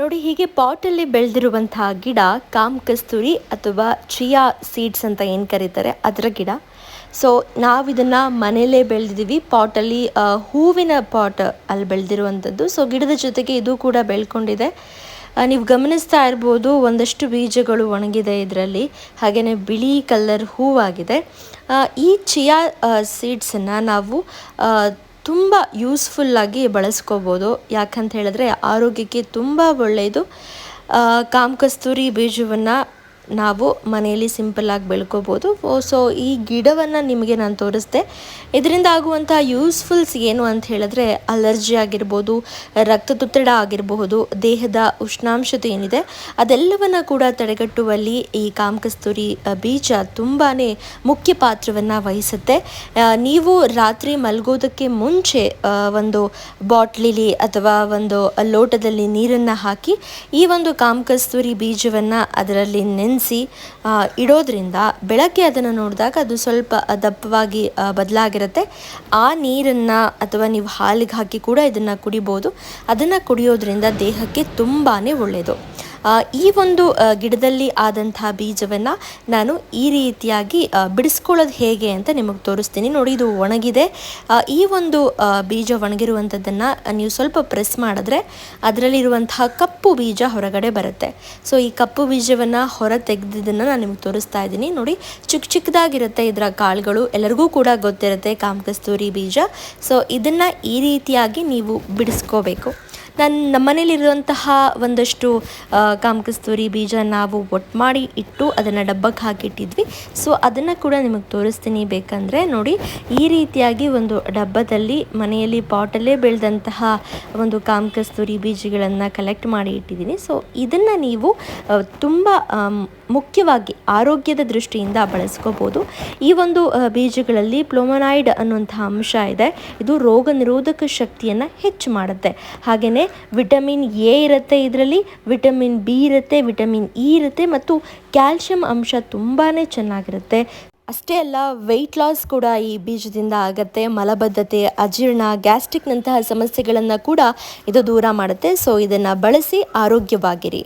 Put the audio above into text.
ನೋಡಿ, ಹೀಗೆ ಪಾಟಲ್ಲಿ ಬೆಳೆದಿರುವಂತಹ ಗಿಡ, ಕಾಮ್ ಕಸ್ತೂರಿ ಅಥವಾ ಚಿಯಾ ಸೀಡ್ಸ್ ಅಂತ ಏನು ಕರೀತಾರೆ ಅದರ ಗಿಡ. ಸೊ ನಾವು ಇದನ್ನು ಮನೆಯಲ್ಲೇ ಬೆಳೆದಿದ್ದೀವಿ. ಪಾಟಲ್ಲಿ ಹೂವಿನ ಪಾಟ್ ಅಲ್ಲಿ ಬೆಳೆದಿರುವಂಥದ್ದು. ಸೊ ಗಿಡದ ಜೊತೆಗೆ ಇದು ಕೂಡ ಬೆಳ್ಕೊಂಡಿದೆ. ನೀವು ಗಮನಿಸ್ತಾ ಇರ್ಬೋದು, ಒಂದಷ್ಟು ಬೀಜಗಳು ಒಣಗಿದೆ ಇದರಲ್ಲಿ. ಹಾಗೆಯೇ ಬಿಳಿ ಕಲರ್ ಹೂವಾಗಿದೆ. ಈ ಚಿಯಾ ಸೀಡ್ಸನ್ನು ನಾವು ತುಂಬ ಯೂಸ್ಫುಲ್ಲಾಗಿ ಬಳಸ್ಕೋಬೋದು. ಯಾಕಂತ ಹೇಳಿದ್ರೆ ಆರೋಗ್ಯಕ್ಕೆ ತುಂಬ ಒಳ್ಳೆಯದು ಕಾಮ್ ಕಸ್ತೂರಿ ಬೀಜವನ್ನು ನಾವು ಮನೆಯಲ್ಲಿ ಸಿಂಪಲ್ಲಾಗಿ ಬೆಳ್ಕೋಬೋದು. ಸೊ ಈ ಗಿಡವನ್ನು ನಿಮಗೆ ನಾನು ತೋರಿಸ್ದೆ. ಇದರಿಂದ ಆಗುವಂಥ ಯೂಸ್ಫುಲ್ಸ್ ಏನು ಅಂತ ಹೇಳಿದ್ರೆ ಅಲರ್ಜಿ ಆಗಿರ್ಬೋದು, ರಕ್ತದೊತ್ತಡ ಆಗಿರಬಹುದು, ದೇಹದ ಉಷ್ಣಾಂಶತೆ ಏನಿದೆ, ಅದೆಲ್ಲವನ್ನು ಕೂಡ ತಡೆಗಟ್ಟುವಲ್ಲಿ ಈ ಕಾಮಕಸ್ತೂರಿ ಬೀಜ ತುಂಬಾ ಮುಖ್ಯ ಪಾತ್ರವನ್ನು ವಹಿಸುತ್ತೆ. ನೀವು ರಾತ್ರಿ ಮಲಗೋದಕ್ಕೆ ಮುಂಚೆ ಒಂದು ಬಾಟ್ಲಿಲಿ ಅಥವಾ ಒಂದು ಲೋಟದಲ್ಲಿ ನೀರನ್ನು ಹಾಕಿ ಈ ಒಂದು ಕಾಮಕಸ್ತೂರಿ ಬೀಜವನ್ನು ಅದರಲ್ಲಿ ನೆನೆಸಿ ಇಡೋದ್ರಿಂದ ಬೆಳಗ್ಗೆ ಅದನ್ನು ನೋಡಿದಾಗ ಅದು ಸ್ವಲ್ಪ ದಪ್ಪವಾಗಿ ಬದಲಾಗಿರುತ್ತೆ. ಆ ನೀರನ್ನು ಅಥವಾ ನೀವು ಹಾಲಿಗೆ ಹಾಕಿ ಕೂಡ ಇದನ್ನು ಕುಡಿಬೋದು. ಅದನ್ನು ಕುಡಿಯೋದ್ರಿಂದ ದೇಹಕ್ಕೆ ತುಂಬಾ ಒಳ್ಳೆಯದು ಈ ಒಂದು ಗಿಡದಲ್ಲಿ ಆದಂತಹ ಬೀಜವನ್ನು ನಾನು ಈ ರೀತಿಯಾಗಿ ಬಿಡಿಸ್ಕೊಳ್ಳೋದು ಹೇಗೆ ಅಂತ ನಿಮಗೆ ತೋರಿಸ್ತೀನಿ. ನೋಡಿ, ಇದು ಒಣಗಿದೆ. ಈ ಒಂದು ಬೀಜ ಒಣಗಿರುವಂಥದ್ದನ್ನು ನೀವು ಸ್ವಲ್ಪ ಪ್ರೆಸ್ ಮಾಡಿದ್ರೆ ಅದರಲ್ಲಿರುವಂತಹ ಕಪ್ಪು ಬೀಜ ಹೊರಗಡೆ ಬರುತ್ತೆ. ಸೊ, ಈ ಕಪ್ಪು ಬೀಜವನ್ನು ಹೊರ ತೆಗೆದಿದ್ದನ್ನು ನಾನು ನಿಮಗೆ ತೋರಿಸ್ತಾ ಇದ್ದೀನಿ. ನೋಡಿ ಚಿಕ್ಕ ಚಿಕ್ಕದಾಗಿರುತ್ತೆ ಇದರ ಕಾಳುಗಳು. ಎಲ್ಲರಿಗೂ ಕೂಡ ಗೊತ್ತಿರುತ್ತೆ ಕಾಮಕಸ್ತೂರಿ ಬೀಜ. ಸೊ, ಇದನ್ನು ಈ ರೀತಿಯಾಗಿ ನೀವು ಬಿಡಿಸ್ಕೋಬೇಕು. ನಾನು ನಮ್ಮನೇಲಿರುವಂತಹ ಒಂದಷ್ಟು ಕಾಮಕಸ್ತೂರಿ ಬೀಜ ನಾವು ಒಟ್ಟು ಮಾಡಿ ಇಟ್ಟು ಅದನ್ನು ಡಬ್ಬಕ್ಕೆ ಹಾಕಿಟ್ಟಿದ್ವಿ. ಸೊ, ಅದನ್ನು ಕೂಡ ನಿಮಗೆ ತೋರಿಸ್ತೀನಿ. ಬೇಕಂದರೆ ನೋಡಿ, ಈ ರೀತಿಯಾಗಿ ಒಂದು ಡಬ್ಬದಲ್ಲಿ ಮನೆಯಲ್ಲಿ ಪಾಟಲ್ಲೇ ಬೆಳೆದಂತಹ ಒಂದು ಕಾಮಕಸ್ತೂರಿ ಬೀಜಗಳನ್ನು ಕಲೆಕ್ಟ್ ಮಾಡಿ ಇಟ್ಟಿದ್ದೀನಿ. ಸೊ, ಇದನ್ನು ನೀವು ತುಂಬ ಮುಖ್ಯವಾಗಿ ಆರೋಗ್ಯದ ದೃಷ್ಟಿಯಿಂದ ಬಳಸ್ಕೋಬೋದು. ಈ ಒಂದು ಬೀಜಗಳಲ್ಲಿ ಪ್ಲೋಮನಾಯ್ಡ್ ಅನ್ನುವಂಥ ಅಂಶ ಇದೆ. ಇದು ರೋಗ ನಿರೋಧಕ ಶಕ್ತಿಯನ್ನು ಹೆಚ್ಚು ಮಾಡುತ್ತೆ. ಹಾಗೆಯೇ ವಿಟಮಿನ್ ಎ ಇರುತ್ತೆ ಇದರಲ್ಲಿ, ವಿಟಮಿನ್ ಬಿ ಇರುತ್ತೆ, ವಿಟಮಿನ್ ಇ ಇರುತ್ತೆ ಮತ್ತು ಕ್ಯಾಲ್ಶಿಯಂ ಅಂಶ ತುಂಬಾ ಚೆನ್ನಾಗಿರುತ್ತೆ. ಅಷ್ಟೇ ಅಲ್ಲ, ವೆಯ್ಟ್ ಲಾಸ್ ಕೂಡ ಈ ಬೀಜದಿಂದ ಆಗತ್ತೆ. ಮಲಬದ್ಧತೆ, ಅಜೀರ್ಣ, ಗ್ಯಾಸ್ಟ್ರಿಕ್ನಂತಹ ಸಮಸ್ಯೆಗಳನ್ನು ಕೂಡ ಇದು ದೂರ ಮಾಡುತ್ತೆ. ಸೊ, ಇದನ್ನು ಬಳಸಿ ಆರೋಗ್ಯವಾಗಿರಿ.